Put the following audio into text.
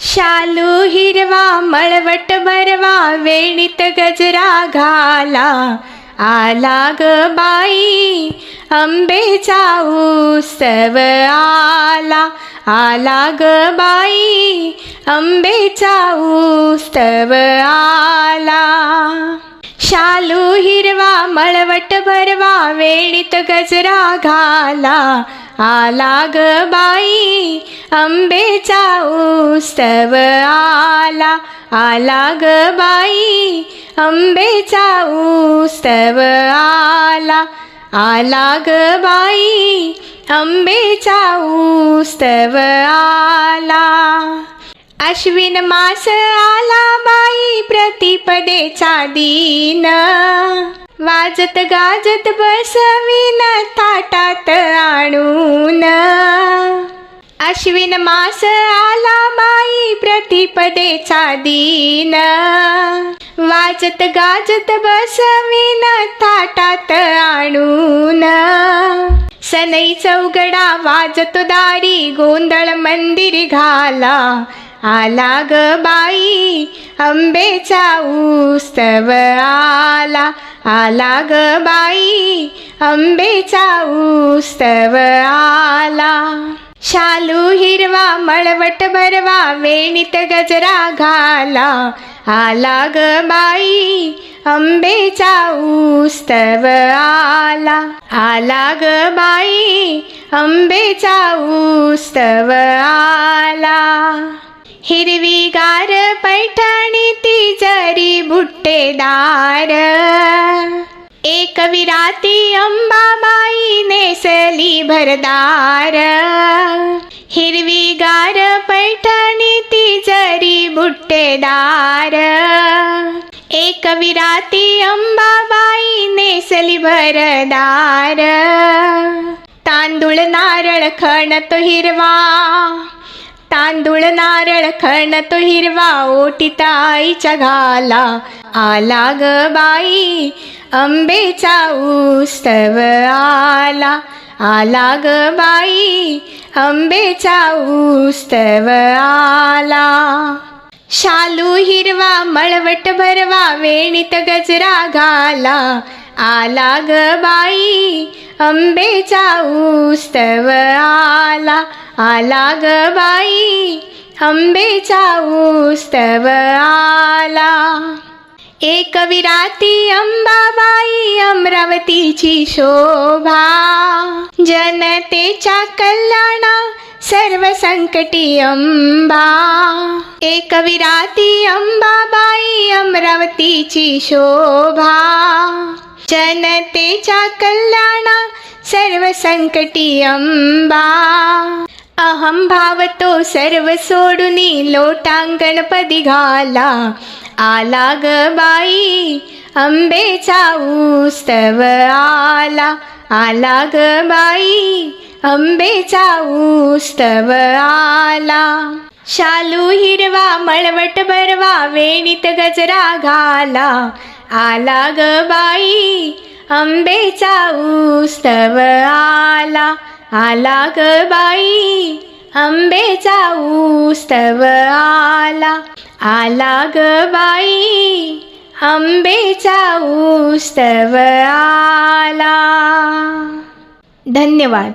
शालू हिरवा मळवट भरवा वेणीत गजरा घाला. आला ग बाई आंबेचा उत्सव आला. आला ग बाई आंबेचा उत्सव आला. शालू हिरवा मळवट भरवा वेणीत गजरा घाला. आला ग बाई आंबेचा उत्सव आला. आला ग बाई आंबेचा उत्सव आला. आला ग बाई आंबेचा उत्सव आला. अश्विन मास आला बाई प्रतिपदेचा दिन. वाजत गाजत बसविन ताटात आणून. अश्विन मास आला माई प्रतिपदेचा दीन. वाजत गाजत बसविन ताटात आणून. सनई चौगडा वाजतो दारी गोंधळ मंदिर घाला. आला ग बाई आंबेचा उत्सव आला. आला ग बाई आंबेचा उस्तव आला. शालू हिरवा मळवट भरवा वेणीत गजरा घाला. आला ग बाई आंबेचा उस्तव आला. आला ग बाई आंबेचा उस्तव आला. हिरवी गार पैठणी ती जरी बुट्टेदार एक विराती अंबाबाई नेसली भरदार. हिरवी गार पैठणी ती जरी बुट्टेदार एक विराती अंबाबाई नेसली भरदार. तांदूळ नारळ खणतो हिरवा. तांदूळ नारळ खणतो हिरवा ओटी ताईच्या घाला. आला ग बाई आंबेचा उत्सव आला. आला ग बाई आंबेचा उत्सव आला. शालू हिरवा मळवट भरवा वेणीत गजरा घाला. आला ग बाई अंबेचा उत्सव आला आला ग बाई. अंबेचा उत्सव आला. एक विराती अंबाबाई अमरावतीची शोभा. जनतेच्या कल्याणा सर्व संकटी अंबा. एक विराती अंबाबाई अमरावतीची शोभा. जनतेच्या कल्याणा सर्व संकटी अंबा अहम भाव तो सर्व सोडूनी लोटांगणपदी घाला. आला ग बाई अंबेचा उत्सव आला. आला ग बाई अंबेचा उत्सव आला. शालू हिरवा मळवट भरवा वेणीत गजरा घाला. आला ग बाई आंबेचा उत्सव आला. आला ग बाई आंबेचा उत्सव आला. आला ग बाई आंबेचा उत्सव आला. धन्यवाद.